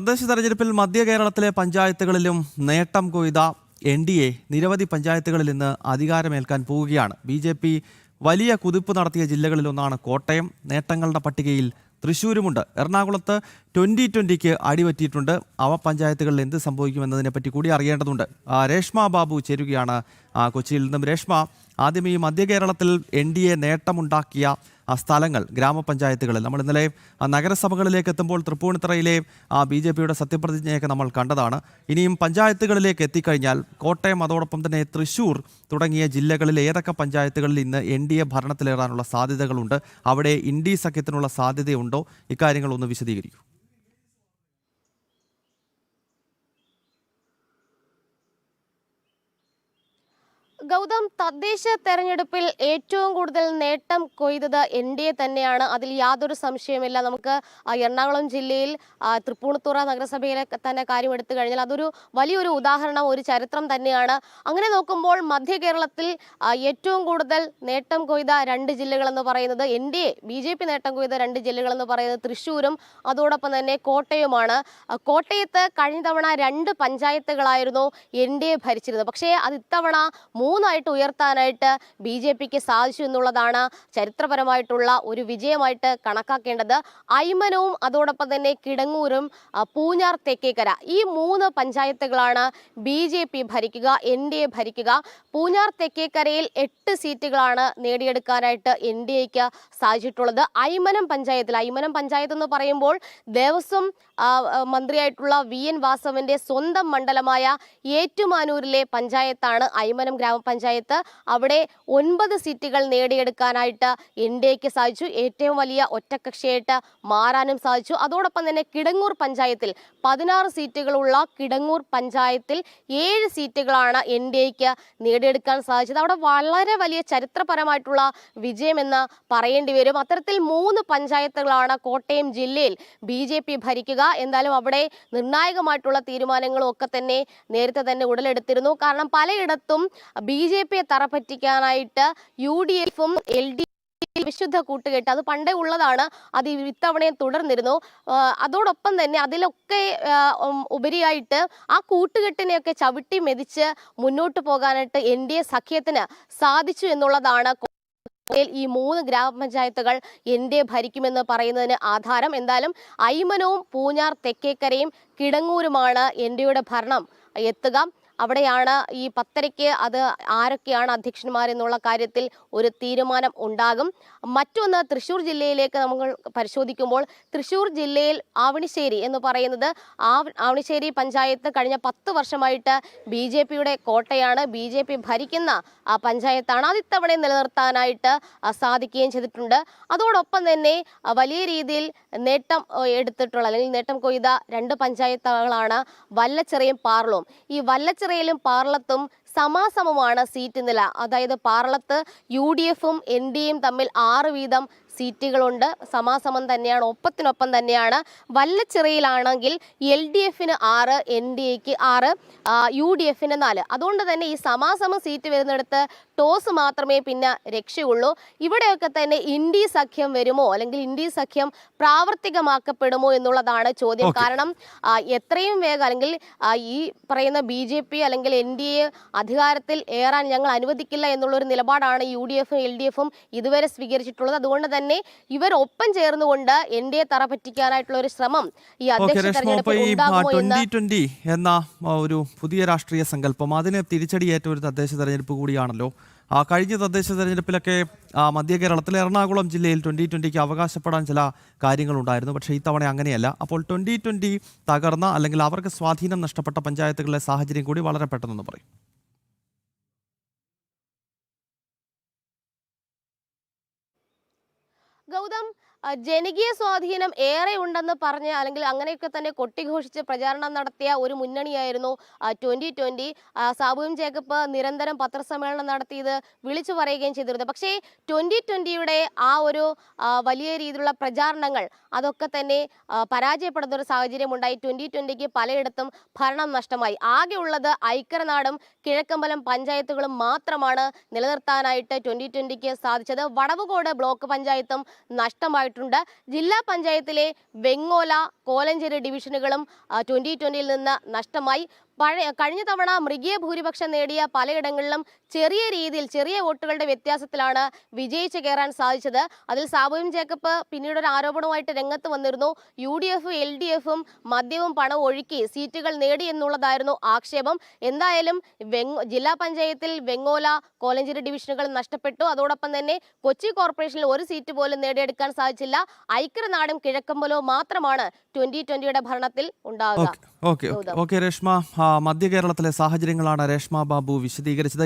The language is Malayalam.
തദ്ദേശ തെരഞ്ഞെടുപ്പിൽ മധ്യ കേരളത്തിലെ പഞ്ചായത്തുകളിലും നേട്ടം കൊയ്ത എൻ ഡി എ നിരവധി പഞ്ചായത്തുകളിൽ ഇന്ന് അധികാരമേൽക്കാൻ പോവുകയാണ്. ബി ജെ പി വലിയ കുതിപ്പ് നടത്തിയ ജില്ലകളിലൊന്നാണ് കോട്ടയം. നേട്ടങ്ങളുടെ പട്ടികയിൽ തൃശ്ശൂരുമുണ്ട്. എറണാകുളത്ത് ട്വന്റി ട്വന്റിക്ക് അടിപറ്റിയിട്ടുണ്ട്. അവ പഞ്ചായത്തുകളിൽ എന്ത് സംഭവിക്കുമെന്നതിനെപ്പറ്റി കൂടി അറിയേണ്ടതുണ്ട്. രേഷ്മ ബാബു ചേരുകയാണ് കൊച്ചിയിൽ നിന്നും. രേഷ്മ ആദ്യം ഈ മധ്യ കേരളത്തിൽ എൻ ഡി എ നേട്ടമുണ്ടാക്കിയ ആ സ്ഥലങ്ങൾ ഗ്രാമപഞ്ചായത്തുകളിൽ. നമ്മൾ ഇന്നലെ നഗരസഭകളിലേക്ക് എത്തുമ്പോൾ തൃപ്പൂണിത്തറയിലെ ആ ബി ജെ പിയുടെ സത്യപ്രതിജ്ഞയൊക്കെ നമ്മൾ കണ്ടതാണ്. ഇനിയും പഞ്ചായത്തുകളിലേക്ക് എത്തിക്കഴിഞ്ഞാൽ കോട്ടയം അതോടൊപ്പം തന്നെ തൃശൂർ തുടങ്ങിയ ജില്ലകളിൽ ഏതൊക്കെ പഞ്ചായത്തുകളിൽ ഇന്ന് എൻ ഡി എ ഭരണത്തിലേറാനുള്ള സാധ്യതകളുണ്ട് അവിടെ ഇൻഡി സഖ്യത്തിനുള്ള സാധ്യതയുണ്ടോ? ഇക്കാര്യങ്ങളൊന്ന് വിശദീകരിക്കൂ. ഗൗതം തദ്ദേശ തെരഞ്ഞെടുപ്പിൽ ഏറ്റവും കൂടുതൽ നേട്ടം കൊയ്തത് എൻ ഡി എ തന്നെയാണ്. അതിൽ യാതൊരു സംശയമില്ല നമുക്ക് എറണാകുളം ജില്ലയിൽ തൃപ്പൂണിത്തുറ നഗരസഭയിലെ തന്നെ കാര്യം എടുത്തു കഴിഞ്ഞാൽ അതൊരു വലിയൊരു ഉദാഹരണം ഒരു ചരിത്രം തന്നെയാണ്. അങ്ങനെ നോക്കുമ്പോൾ മധ്യ കേരളത്തിൽ ഏറ്റവും കൂടുതൽ നേട്ടം കൊയ്ത രണ്ട് ജില്ലകളെന്ന് പറയുന്നത് N D A B J P നേട്ടം കൊയ്ത രണ്ട് ജില്ലകളെന്ന് പറയുന്നത് തൃശ്ശൂരും അതോടൊപ്പം തന്നെ കോട്ടയുമാണ്. കോട്ടയത്ത് കഴിഞ്ഞ തവണ രണ്ട് പഞ്ചായത്തുകളായിരുന്നു എൻ ഡി എ ഭരിച്ചിരുന്നത്. പക്ഷേ അത് ഇത്തവണ മൂന്നായിട്ട് ഉയർത്താനായിട്ട് ബി ജെ പിക്ക് സാധിച്ചു എന്നുള്ളതാണ് ചരിത്രപരമായിട്ടുള്ള ഒരു വിജയമായിട്ട് കണക്കാക്കേണ്ടത്. ഐമനവും അതോടൊപ്പം തന്നെ കിടങ്ങൂരും പൂഞ്ഞാർ തെക്കേക്കര ഈ മൂന്ന് പഞ്ചായത്തുകളാണ് ബി ഭരിക്കുക എൻ ഭരിക്കുക. പൂഞ്ഞാർ തെക്കേക്കരയിൽ എട്ട് സീറ്റുകളാണ് നേടിയെടുക്കാനായിട്ട് എൻ ഡി എക്ക് സാധിച്ചിട്ടുള്ളത്. ഐമനം പഞ്ചായത്തിൽ ഐമനം പഞ്ചായത്ത് എന്ന് പറയുമ്പോൾ ദേവസ്വം മന്ത്രിയായിട്ടുള്ള വി എൻ വാസവന്റെ സ്വന്തം മണ്ഡലമായ ഏറ്റുമാനൂരിലെ പഞ്ചായത്താണ് ഐമനം ഗ്രാമപഞ്ചായത്ത് അവിടെ ഒൻപത് സീറ്റുകൾ നേടിയെടുക്കാനായിട്ട് എൻ സാധിച്ചു. ഏറ്റവും വലിയ ഒറ്റക്കക്ഷിയായിട്ട് മാറാനും സാധിച്ചു. അതോടൊപ്പം തന്നെ കിടങ്ങൂർ പഞ്ചായത്തിൽ പതിനാറ് സീറ്റുകളുള്ള കിടങ്ങൂർ പഞ്ചായത്തിൽ ഏഴ് സീറ്റുകളാണ് എൻ നേടിയെടുക്കാൻ സാധിച്ചത്. അവിടെ വളരെ വലിയ ചരിത്രപരമായിട്ടുള്ള വിജയമെന്ന് പറയേണ്ടി വരും. അത്തരത്തിൽ മൂന്ന് പഞ്ചായത്തുകളാണ് കോട്ടയം ജില്ലയിൽ ബി ജെ പി ഭരിക്കുക. എന്തായാലും അവിടെ നിർണായകമായിട്ടുള്ള തീരുമാനങ്ങളും ഒക്കെ തന്നെ നേരത്തെ തന്നെ ഉടലെടുത്തിരുന്നു. കാരണം പലയിടത്തും ബി ജെ പിയെ തറപ്പറ്റിക്കാനായിട്ട് യു ഡി എഫും എൽ ഡി വിശുദ്ധ കൂട്ടുകെട്ട്. അത് പണ്ടേ ഉള്ളതാണ്. അത് ഇത്തവണയും തുടർന്നിരുന്നു. അതോടൊപ്പം തന്നെ അതിലൊക്കെ ഉപരിയായിട്ട് ആ കൂട്ടുകെട്ടിനെയൊക്കെ ചവിട്ടി മെതിച്ച് മുന്നോട്ട് പോകാനായിട്ട് എൻ ഡി എ സഖ്യത്തിന് സാധിച്ചു എന്നുള്ളതാണ് ഈ മൂന്ന് ഗ്രാമപഞ്ചായത്തുകൾ എൻ ഡി എ ഭരിക്കുമെന്ന് പറയുന്നതിന് ആധാരം. എന്തായാലും ഐമനവും പൂഞ്ഞാർ തെക്കേക്കരയും കിടങ്ങൂരുമാണ് എൻ ഡി എയുടെ ഭരണം. എത്തുക. അവിടെയാണ് ഈ പത്തരയ്ക്ക് അത് ആരൊക്കെയാണ് അധ്യക്ഷന്മാരെന്നുള്ള കാര്യത്തിൽ ഒരു തീരുമാനം ഉണ്ടാകും. മറ്റൊന്ന് തൃശ്ശൂർ ജില്ലയിലേക്ക് നമ്മൾ പരിശോധിക്കുമ്പോൾ തൃശ്ശൂർ ജില്ലയിൽ ആവണിശ്ശേരി എന്ന് പറയുന്നത് ആവണിശ്ശേരി പഞ്ചായത്ത് കഴിഞ്ഞ പത്ത് വർഷമായിട്ട് ബി കോട്ടയാണ്. ബി ഭരിക്കുന്ന ആ, പഞ്ചായത്താണ് അത് ഇത്തവണ നിലനിർത്താനായിട്ട് സാധിക്കുകയും ചെയ്തിട്ടുണ്ട്. അതോടൊപ്പം തന്നെ വലിയ രീതിയിൽ നേട്ടം എടുത്തിട്ടുള്ള അല്ലെങ്കിൽ നേട്ടം കൊയ്ത രണ്ട് പഞ്ചായത്തുകളാണ് വല്ലച്ചെറിയും പാർലവും ഈ വല്ലച്ചിറയിലും പാർലത്തും സമാസമമാണ് സീറ്റ് നില. അതായത് പാർലത്ത് യു ഡി എഫും എൻ ഡി എയും തമ്മിൽ ആറ് വീതം സീറ്റുകളുണ്ട്. സമാസമം തന്നെയാണ് ഒപ്പത്തിനൊപ്പം തന്നെയാണ്. വല്ലച്ചിറയിലാണെങ്കിൽ എൽ ഡി എഫിന് ആറ് എൻ ഡി എക്ക് ആറ് യു ഡി എഫിന് നാല്. അതുകൊണ്ട് തന്നെ ഈ സമാസമ സീറ്റ് വരുന്നിടത്ത് ടോസ് മാത്രമേ പിന്നെ രക്ഷയുള്ളൂ. ഇവിടെയൊക്കെ തന്നെ ഇന്ത്യ സഖ്യം വരുമോ? അല്ലെങ്കിൽ ഇന്ത്യ സഖ്യം പ്രാവർത്തികമാക്കപ്പെടുമോ എന്നുള്ളതാണ് ചോദ്യം. കാരണം എത്രയും വേഗം അല്ലെങ്കിൽ ഈ പറയുന്ന ബി ജെ പി അല്ലെങ്കിൽ എൻ ഡി എ അധികാരത്തിൽ ഏറാൻ ഞങ്ങൾ അനുവദിക്കില്ല എന്നുള്ളൊരു നിലപാടാണ് യു ഡി എഫും എൽ ഡി എഫും ഇതുവരെ സ്വീകരിച്ചിട്ടുള്ളത്. അതുകൊണ്ട് തന്നെ ഇവർ ഒപ്പം ചേർന്നുകൊണ്ട് എൻ ഡി എ തറ പറ്റിക്കാനായിട്ടുള്ള ഒരു ശ്രമം ഈ അധ്യക്ഷ തെരഞ്ഞെടുപ്പിൽ എന്ന് ഒരു പുതിയ രാഷ്ട്രീയ സങ്കല്പം അതിന് തിരിച്ചടിയേറ്റ ഒരു തദ്ദേശ തെരഞ്ഞെടുപ്പ് കൂടിയാണല്ലോ. കഴിഞ്ഞ തദ്ദേശ തെരഞ്ഞെടുപ്പിലൊക്കെ ആ, മധ്യ കേരളത്തിലെ എറണാകുളം ജില്ലയിൽ ട്വന്റി ട്വന്റിക്ക് അവകാശപ്പെടാൻ ചില കാര്യങ്ങളുണ്ടായിരുന്നു. പക്ഷേ ഇത്തവണ അങ്ങനെയല്ല. അപ്പോൾ ട്വന്റി ട്വന്റി തകർന്ന അല്ലെങ്കിൽ അവർക്ക് സ്വാധീനം നഷ്ടപ്പെട്ട പഞ്ചായത്തുകളിലെ സാഹചര്യം കൂടി വളരെ പെട്ടെന്ന് പറയും. ഗൗതം ആ, ജനകീയ സ്വാധീനം ഏറെ ഉണ്ടെന്ന് പറഞ്ഞ് അല്ലെങ്കിൽ അങ്ങനെയൊക്കെ തന്നെ കൊട്ടിഘോഷിച്ച് പ്രചാരണം നടത്തിയ ഒരു മുന്നണിയായിരുന്നു ട്വന്റി ട്വന്റി. സാബുവും ജേക്കബ് നിരന്തരം പത്രസമ്മേളനം നടത്തിയത് വിളിച്ചു പറയുകയും ചെയ്തിരുന്നത് പക്ഷേ ട്വന്റി ട്വന്റിയുടെ ആ ഒരു വലിയ രീതിയിലുള്ള പ്രചാരണങ്ങൾ അതൊക്കെ തന്നെ പരാജയപ്പെടുന്ന ഒരു സാഹചര്യം ഉണ്ടായി ട്വന്റി ട്വന്റിക്ക് പലയിടത്തും ഭരണം നഷ്ടമായി. ആകെ ഉള്ളത് ഐക്കരനാടും കിഴക്കമ്പലം പഞ്ചായത്തുകളും മാത്രമാണ് നിലനിർത്താനായിട്ട് ട്വന്റി ട്വന്റിക്ക് സാധിച്ചത്. വടവുകോട് ബ്ലോക്ക് പഞ്ചായത്തും നഷ്ടമായിട്ടുണ്ട്. ഉണ്ടായിട്ടുണ്ട് ജില്ലാ പഞ്ചായത്തിലെ വെങ്ങോല കോലഞ്ചേരി ഡിവിഷനുകളും ട്വന്റി ട്വന്റിയിൽ നിന്ന് നഷ്ടമായി. പഴയ കഴിഞ്ഞ തവണ മൃഗീയ ഭൂരിപക്ഷം നേടിയ പലയിടങ്ങളിലും ചെറിയ രീതിയിൽ ചെറിയ വോട്ടുകളുടെ വ്യത്യാസത്തിലാണ് വിജയിച്ച് കയറാൻ സാധിച്ചത്. അതിൽ സാബുവിൻ ജേക്കബ് പിന്നീട് ഒരു ആരോപണവുമായിട്ട് രംഗത്ത് വന്നിരുന്നു. യു ഡി എഫും എൽ ഡി എഫും മദ്യവും പണവും ഒഴുക്കി സീറ്റുകൾ നേടി എന്നുള്ളതായിരുന്നു ആക്ഷേപം. എന്തായാലും ജില്ലാ പഞ്ചായത്തിൽ വെങ്ങോല കോലഞ്ചേരി ഡിവിഷനുകൾ നഷ്ടപ്പെട്ടു. അതോടൊപ്പം തന്നെ കൊച്ചി കോർപ്പറേഷനിൽ ഒരു സീറ്റ് പോലും നേടിയെടുക്കാൻ സാധിച്ചില്ല. ഐക്യനാടും കിഴക്കമ്പലവും മാത്രമാണ് ട്വന്റി ട്വന്റിയുടെ ഭരണത്തിൽ ഉണ്ടാകുക ഓക്കെ ഓക്കെ രശ്മ മധ്യ കേരളത്തിലെ സാഹചര്യങ്ങളാണ് രേഷ്മ ബാബു വിശദീകരിച്ചത്.